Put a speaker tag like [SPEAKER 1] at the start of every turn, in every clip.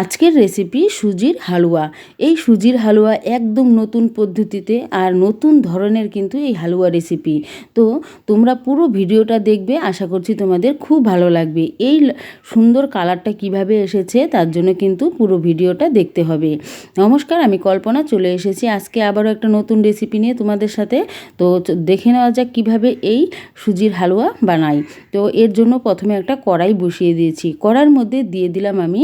[SPEAKER 1] আজকের রেসিপি সুজির হালুয়া। এই সুজির হালুয়া একদম নতুন পদ্ধতিতে আর নতুন ধরনের কিন্তু এই হালুয়া রেসিপি তো তোমরা পুরো ভিডিওটা দেখবে, আশা করছি তোমাদের খুব ভালো লাগবে। এই সুন্দর কালারটা কীভাবে এসেছে তার জন্য কিন্তু পুরো ভিডিওটা দেখতে হবে। নমস্কার, আমি কল্পনা, চলে এসেছি আজকে আবারও একটা নতুন রেসিপি নিয়ে তোমাদের সাথে। তো দেখে নেওয়া যাক কীভাবে এই সুজির হালুয়া বানাই। তো এর জন্য প্রথমে একটা কড়াই বসিয়ে দিয়েছি। কড়ার মধ্যে দিয়ে দিলাম আমি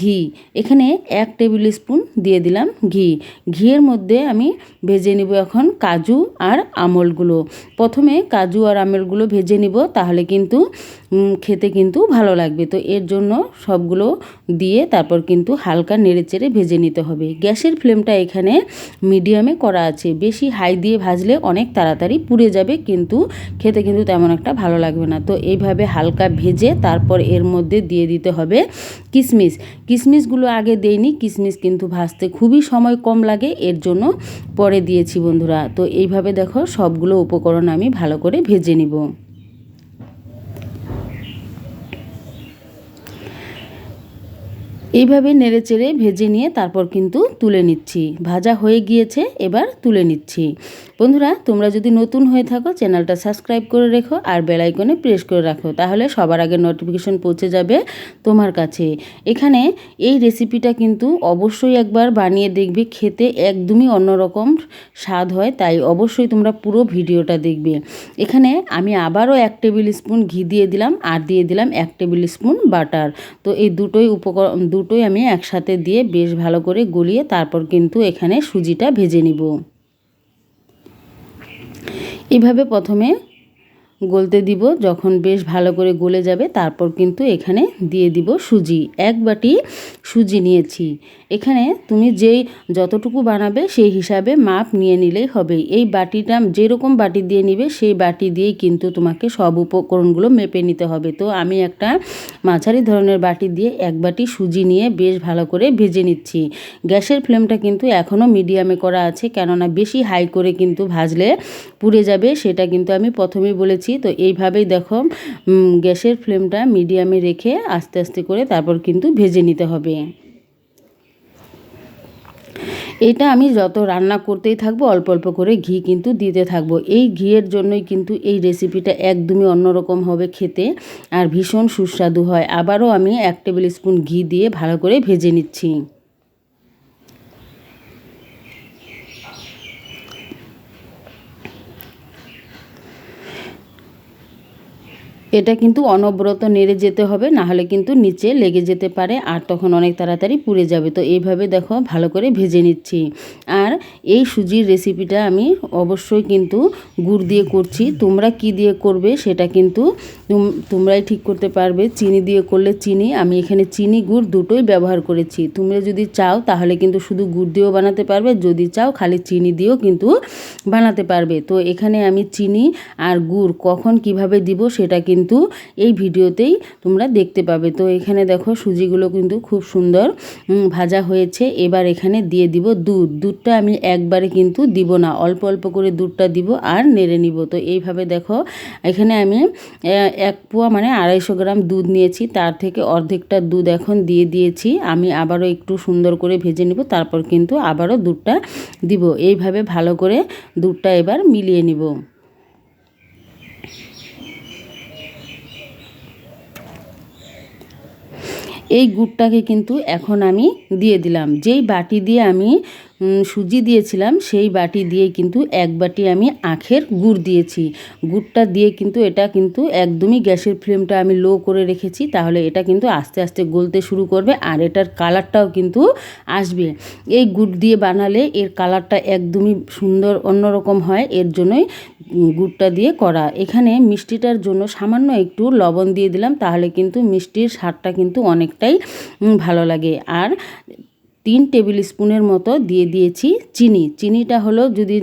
[SPEAKER 1] ঘি। এখানে এক টেবিল স্পুন দিয়ে দিলাম ঘি। ঘিয়ের মধ্যে আমি ভেজে নিব এখন কাজু আর আমলগুলো। প্রথমে কাজু আর আমলগুলো ভেজে নিব, তাহলে কিন্তু খেতে কিন্তু ভালো লাগবে। তো এর জন্য সবগুলো দিয়ে তারপর কিন্তু হালকা নেড়েচেড়ে ভেজে নিতে হবে। গ্যাসের ফ্লেমটা এখানে মিডিয়ামে করা আছে। বেশি হাই দিয়ে ভাজলে অনেক তাড়াতাড়ি পুড়ে যাবে, কিন্তু খেতে কিন্তু তেমন একটা ভালো লাগবে না। তো এইভাবে হালকা ভেজে তারপর এর মধ্যে দিয়ে দিতে হবে কিশমিশ কিশমিশগুলো আগে দেইনি কিশমিশ কিন্তু ভাজতে খুবই সময় কম লাগে, এর জন্য পরে দিয়েছি বন্ধুরা। তো এইভাবে দেখো সবগুলো উপকরণ আমি ভালো করে ভেজে নিব। এইভাবে নেড়েচেড়ে ভেজে নিয়ে তারপর কিন্তু তুলে নিচ্ছি। ভাজা হয়ে গিয়েছে, এবার তুলে নিচ্ছি। বন্ধুরা, তোমরা যদি নতুন হয়ে থাকো, চ্যানেলটা সাবস্ক্রাইব করে রেখো আর বেল আইকনে প্রেস করে রাখো, তাহলে সবার আগে নোটিফিকেশন পৌঁছে যাবে তোমার কাছে। এখানে এই রেসিপিটা কিন্তু অবশ্যই একবার বানিয়ে দেখবে, খেতে একদমই অন্যরকম স্বাদ হয়, তাই অবশ্যই তোমরা পুরো ভিডিওটা দেখবে। এখানে আমি আবারও এক টেবিল স্পুন ঘি দিয়ে দিলাম, আর দিয়ে দিলাম এক টেবিল স্পুন বাটার। তো এই দুটোই উপকরণ দুটোই আমি একসাথে দিয়ে বেশ ভালো করে গুলিয়ে তারপর কিন্তু এখানে সুজিটা ভেজে নিব। এভাবে প্রথমে গলতে দিব, যখন বেশ ভালো করে গলে যাবে, তারপর কিন্তু এখানে দিয়ে দিব সুজি। এক বাটি সুজি নিয়েছি। এখানে তুমি যেই যতটুকু বানাবে, সেই হিসাবে মাপ নিয়ে নিলেই হবে। এই বাটিটা যেরকম বাটি দিয়ে নিবে, সেই বাটি দিয়েই কিন্তু তোমাকে সব উপকরণগুলো মেপে নিতে হবে। তো আমি একটা মাঝারি ধরনের বাটি দিয়ে এক বাটি সুজি নিয়ে বেশ ভালো করে ভেজে নিচ্ছি। গ্যাসের ফ্লেমটা কিন্তু এখনও মিডিয়ামে করা আছে, কেননা বেশি হাই করে কিন্তু ভাজলে পুড়ে যাবে, সেটা কিন্তু আমি প্রথমেই বলেছি। তো এইভাবেই দেখো গ্যাসের ফ্লেমটা মিডিয়ামে রেখে আস্তে আস্তে করে তারপর কিন্তু ভেজে নিতে হবে। এটা আমি যত রান্না করতেই থাকব, অল্প অল্প করে ঘি কিন্তু দিতে থাকব। এই ঘিয়ের জন্যই কিন্তু এই রেসিপিটা একদমই অন্যরকম হবে খেতে আর ভীষণ সুস্বাদু হয়। আবারও আমি এক টেবিল স্পুন ঘি দিয়ে ভালো করে ভেজে নিচ্ছি। এটা কিন্তু অনবরত নেড়ে যেতে হবে, না হলে কিন্তু নিচে লেগে যেতে পারে আর তখন অনেক তাড়াতাড়ি পুড়ে যাবে। তো এইভাবে দেখো ভালো করে ভেজে নিচ্ছি। আর এই সুজির রেসিপিটা আমি অবশ্যই কিন্তু গুড় দিয়ে করছি। তোমরা কি দিয়ে করবে সেটা কিন্তু তোমরাই ঠিক করতে পারবে। চিনি দিয়ে করলে চিনি, আমি এখানে চিনি গুড় দুটোই ব্যবহার করেছি। তোমরা যদি চাও তাহলে কিন্তু শুধু গুড় দিয়েও বানাতে পারবে, যদি চাও খালি চিনি দিয়েও কিন্তু বানাতে পারবে। তো এখানে আমি চিনি আর গুড় কখন কীভাবে দিব সেটা কিন্তু এই ভিডিওতেই তোমরা দেখতে পাবে। তো এখানে দেখো সুজিগুলো কিন্তু খুব সুন্দর ভাজা হয়েছে। এবার এখানে দিয়ে দিব দুধ। দুধটা আমি একবারে কিন্তু দিব না। অল্প অল্প করে দুধটা দিব আর নেড়ে নিব। তো এইভাবে দেখো, এখানে আমি এক পোয়া মানে আড়াইশো গ্রাম দুধ নিয়েছি। তার থেকে অর্ধেকটা দুধ এখন দিয়ে দিয়েছি। আমি আবারও একটু সুন্দর করে ভেজে নিব। তারপর কিন্তু আবারও দুধটা দিব। এইভাবে ভালো করে দুধটা এবার মিলিয়ে নিব। এই গুড়টাকে কিন্তু এখন আমি দিয়ে দিলাম। যেই বাটি দিয়ে আমি সুজি দিয়েছিলাম, সেই বাটি দিয়ে কিন্তু এক বাটি আমি আখের গুড় দিয়েছি। গুড়টা দিয়ে কিন্তু এটা কিন্তু একদমই গ্যাসের ফ্লেমটা আমি লো করে রেখেছি, তাহলে এটা কিন্তু আস্তে আস্তে গলতে শুরু করবে আর এটার কালারটাও কিন্তু আসবে। এই গুড় দিয়ে বানালে এর কালারটা একদমই সুন্দর অন্যরকম হয়, এর জন্যই গুড়টা দিয়ে করা। এখানে মিষ্টিটার জন্য সামান্য একটু লবণ দিয়ে দিলাম, তাহলে কিন্তু মিষ্টির স্বাদটা কিন্তু অনেকটাই ভালো লাগে। আর তিন টেবিল স্পুনের মতো দিয়ে দিয়েছি চিনি। চিনিটা হলো যদি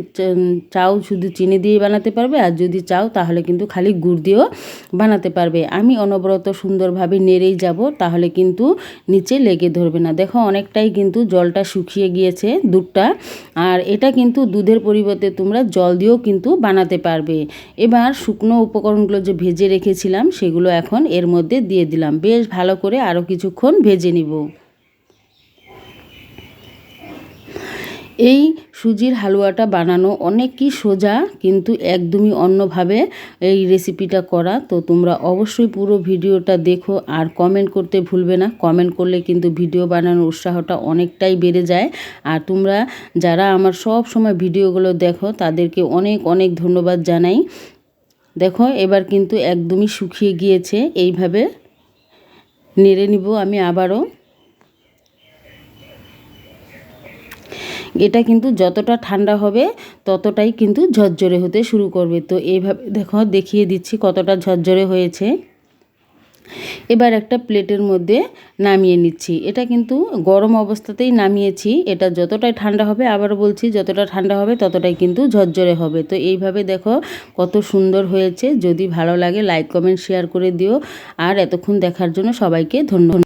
[SPEAKER 1] চাও শুধু চিনি দিয়ে বানাতে পারবে, আর যদি চাও তাহলে কিন্তু খালি গুড় দিয়েও বানাতে পারবে। আমি অনবরত সুন্দরভাবে নেড়েই যাব, তাহলে কিন্তু নিচে লেগে ধরবে না। দেখো অনেকটাই কিন্তু জলটা শুকিয়ে গিয়েছে দুধটা, আর এটা কিন্তু দুধের পরিবর্তে তোমরা জল দিয়েও কিন্তু বানাতে পারবে। এবার শুকনো উপকরণগুলো যে ভেজে রেখেছিলাম, সেগুলো এখন এর মধ্যে দিয়ে দিলাম। বেশ ভালো করে আরও কিছুক্ষণ ভেজে নিব। এই সুজির হালুয়াটা বানানো অনেকই সোজা, কিন্তু একদমই অন্যভাবে এই রেসিপিটা করা। তো তোমরা অবশ্যই পুরো ভিডিওটা দেখো আর কমেন্ট করতে ভুলবে না। কমেন্ট করলে কিন্তু ভিডিও বানানোর উৎসাহটা অনেকটাই বেড়ে যায়। আর তোমরা যারা আমার সব সময় ভিডিওগুলো দেখো, তাদেরকে অনেক অনেক ধন্যবাদ জানাই। দেখো, এবার কিন্তু একদমই শুকিয়ে গিয়েছে। এইভাবে নেড়ে নিব আমি আবারও। এটা কিন্তু যতটা ঠান্ডা হবে ততটাই কিন্তু ঝরঝরে হতে শুরু করবে। তো এইভাবে দেখো, দেখিয়ে দিচ্ছি কতটা ঝরঝরে হয়েছে। এবার একটা প্লেটের মধ্যে নামিয়ে নিচ্ছি। এটা কিন্তু গরম অবস্থাতেই নামিয়েছি। এটা যতটাই ঠান্ডা হবে আবার বলছি, যতটা ঠান্ডা হবে ততটাই কিন্তু ঝরঝরে হবে। তো এইভাবে দেখো কত সুন্দর হয়েছে। যদি ভালো লাগে, লাইক, কমেন্ট, শেয়ার করে দিও। আর এতক্ষণ দেখার জন্য সবাইকে ধন্যবাদ।